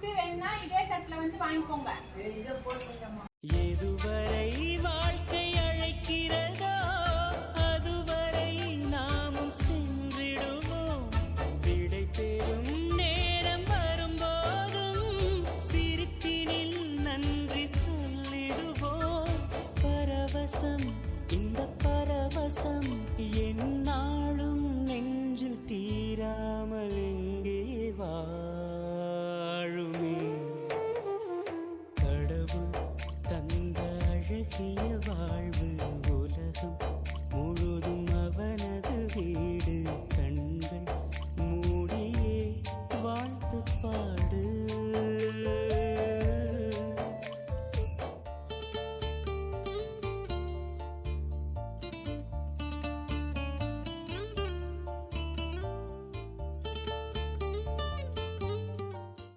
Last வேணா இதே தட்டுல வந்து வாங்கிக்கோங்க. எதுவரை வாழ்க்கை அழைக்கிறதோ அதுவரை நாமும் சென்றிடுவோம் விடை பெறும் நேரம் வரும்போதும் சிரிப்பினில் நன்றி சொல்லிடுவோம். பரவசம் இந்த பரவசம் என்ன இலக்கிய வாழ்வு உலகம்.